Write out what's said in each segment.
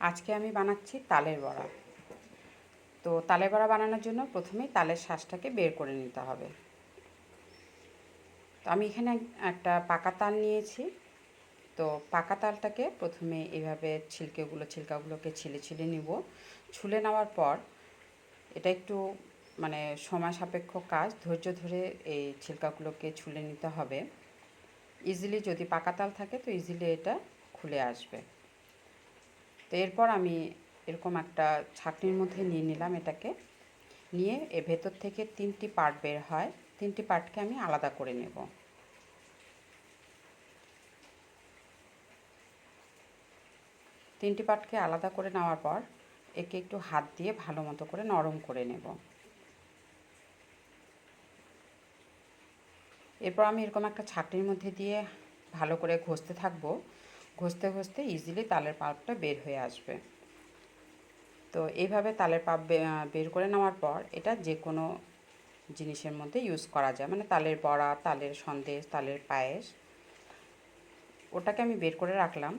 আজকে আমি বানাচ্ছি তালের বড়া। তো তালের বড়া বানানোর জন্য প্রথমেই তালের শ্বাসটাকে বের করে নিতে হবে। তো আমি এখানে একটা পাকা তাল নিয়েছি। তো পাকা তালটাকে প্রথমে এভাবে ছিলকেগুলো, ছিলকাগুলোকে ছিলে ছিলে নিব। ছুলে নেওয়ার পর এটা একটু মানে সময় সাপেক্ষ কাজ, ধৈর্য ধরে এই ছিলকাগুলোকে ছুলে নিতে হবে। ইজিলি যদি পাকা তাল থাকে তো ইজিলি এটা খুলে আসবে। তো এরপর আমি এরকম একটা ছাকনির মধ্যে নিয়ে নিলাম এটাকে। নিয়ে এর ভেতর থেকে তিনটি পার্ট বের হয়। তিনটি পার্টকে আমি আলাদা করে নেব। তিনটি পার্টকে আলাদা করে নেওয়ার পর একে একটু হাত দিয়ে ভালো মতো করে নরম করে নেব। এরপর আমি এরকম একটা ছাকনির মধ্যে দিয়ে ভালো করে ঘষতে থাকব। ঘষতে ঘষতে ইজিলি তালের পাল্পটা বের হয়ে আসবে। তো এইভাবে তালের পাপ বের করে নেওয়ার পর এটা যে কোনো জিনিসের মধ্যে ইউজ করা যায়। মানে তালের বড়া, তালের সন্দেশ, তালের পায়েস, ওটাকে আমি বের করে রাখলাম।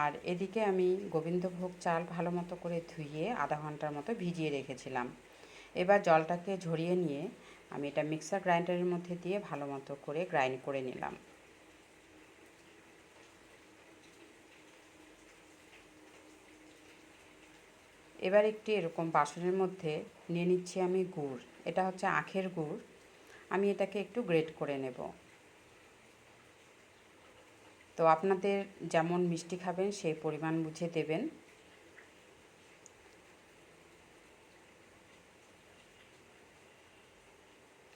আর এদিকে আমি গোবিন্দভোগ চাল ভালো মতো করে ধুয়ে আধা ঘণ্টার মতো ভিজিয়ে রেখেছিলাম। এবার জলটাকে ঝরিয়ে নিয়ে আমি এটা মিক্সার গ্রাইন্ডারের মধ্যে দিয়ে ভালো মতো করে গ্রাইন্ড করে নিলাম। এবার একটি এরকম বাসনের মধ্যে নিয়ে নিচ্ছি আমি গুড়। এটা হচ্ছে আখের গুড়। আমি এটাকে একটু গ্রেট করে নেব। তো আপনাদের যেমন মিষ্টি খাবেন, সেই পরিমাণ বুঝে দেবেন।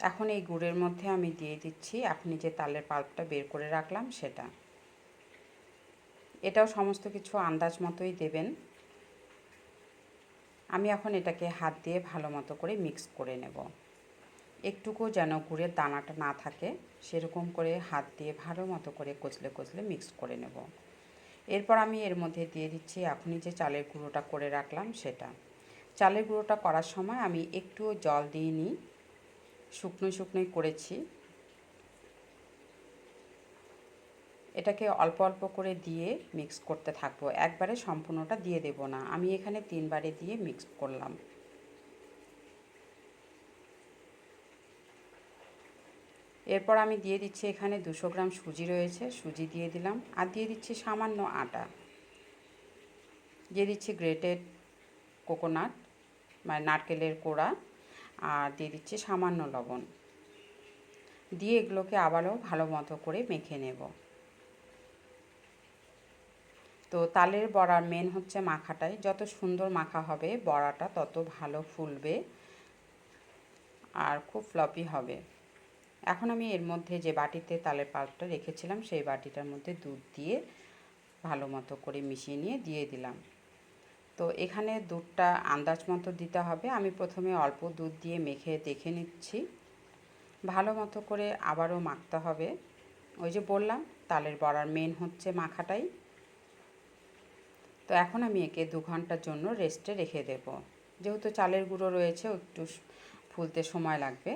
এখন এই গুড়ের মধ্যে আমি দিয়ে দিচ্ছি, আপনি যে তালের পাল্পটা বের করে রাখলাম সেটা। এটাও সমস্ত কিছু আন্দাজ মতোই দেবেন। আমি এখন এটাকে হাত দিয়ে ভালো মতো করে মিক্স করে নেব। একটুকু যেন গুড়ের দানাটা না থাকে, সেরকম করে হাত দিয়ে ভালো মতো করে কচলে কচলে মিক্স করে নেব। এরপর আমি এর মধ্যে দিয়ে দিচ্ছি এখনই যে চালের গুঁড়োটা করে রাখলাম সেটা। চালের গুঁড়োটা করার সময় আমি একটু জল দিয়ে নিই। শুকনো শুকনোই করেছি। এটাকে অল্প অল্প করে দিয়ে মিক্স করতে থাকব। একবারে সম্পূর্ণটা দিয়ে দেব না। আমি এখানে তিনবারে দিয়ে মিক্স করলাম। এরপর আমি দিয়ে দিচ্ছি এখানে দুশো গ্রাম সুজি রয়েছে। সুজি দিয়ে দিলাম। আর দিয়ে দিচ্ছি সামান্য আটা। দিয়ে দিচ্ছি গ্রেটেড কোকোনাট মানে নারকেলের কোড়া। আর দিয়ে দিচ্ছি সামান্য লবণ। দিয়ে এগুলোকে আবারও ভালো মতো করে মেখে নেব। তো তালের বড়ার মেন হচ্ছে মাখাটাই। যত সুন্দর মাখা হবে, বড়াটা তত ভালো ফুলবে আর খুব ফ্লপি হবে। এখন আমি এর মধ্যে যে বাটিতে তালের পাল্পটা রেখেছিলাম, সেই বাটিটার মধ্যে দুধ দিয়ে ভালো মতো করে মিশিয়ে নিয়ে দিয়ে দিলাম। তো এখানে দুধটা আন্দাজ মতো দিতে হবে। আমি প্রথমে অল্প দুধ দিয়ে মেখে দেখে নিচ্ছি। ভালো মতো করে আবারও মাখতে হবে। ওই যে বললাম, তালের বড়ার মেন হচ্ছে মাখাটাই। তো এখন আমি একে দু ঘণ্টার জন্য রেস্টে রেখে দেব। যেহেতু চালের গুঁড়ো রয়েছে, একটু ফুলতে সময় লাগবে।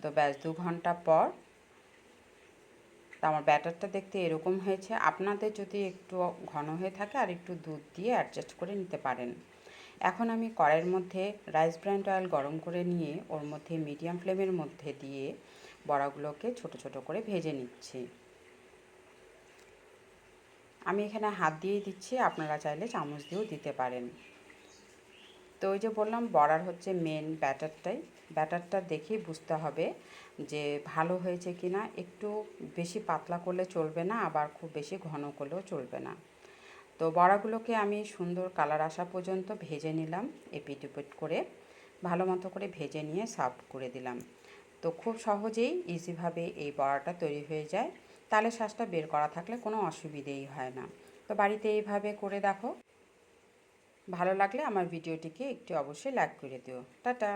তো ব্যাস, দু ঘণ্টা পর তো আমার ব্যাটারটা দেখতে এরকম হয়েছে। আপনাদের যদি একটু ঘন হয়ে থাকে, আর একটু দুধ দিয়ে অ্যাডজাস্ট করে নিতে পারেন। এখন আমি কড়াইয়ের মধ্যে রাইস ব্র্যান্ড অয়েল গরম করে নিয়ে, ওর মধ্যে মিডিয়াম ফ্লেমের মধ্যে দিয়ে বড়াগুলোকে ছোট ছোট করে ভেজে নিচ্ছি। আমি এখানে হাত দিয়েই দিচ্ছি, আপনারা চাইলে চামচ দিয়েও দিতে পারেন। তো ওই যে বললাম, বড়ার হচ্ছে মেন ব্যাটারটাই ব্যাটারটা দেখেই বুঝতে হবে যে ভালো হয়েছে কি না একটু বেশি পাতলা করলে চলবে না, আবার খুব বেশি ঘন করলেও চলবে না। তো বড়াগুলোকে আমি সুন্দর কালার আসা পর্যন্ত ভেজে নিলাম এপিট উপিট করে। ভালো মতো করে ভেজে নিয়ে সার্ভ করে দিলাম। তো খুব সহজেই ইজিভাবে এই বড়াটা তৈরি হয়ে যায়। তালে শ্বাসটা বের করা থাকলে কোনো অসুবিধেই হয় না। তো বাড়িতে এইভাবে করে দেখো। ভালো লাগলে আমার ভিডিওটিকে একটি অবশ্যই লাইক করে দিও। টাটা।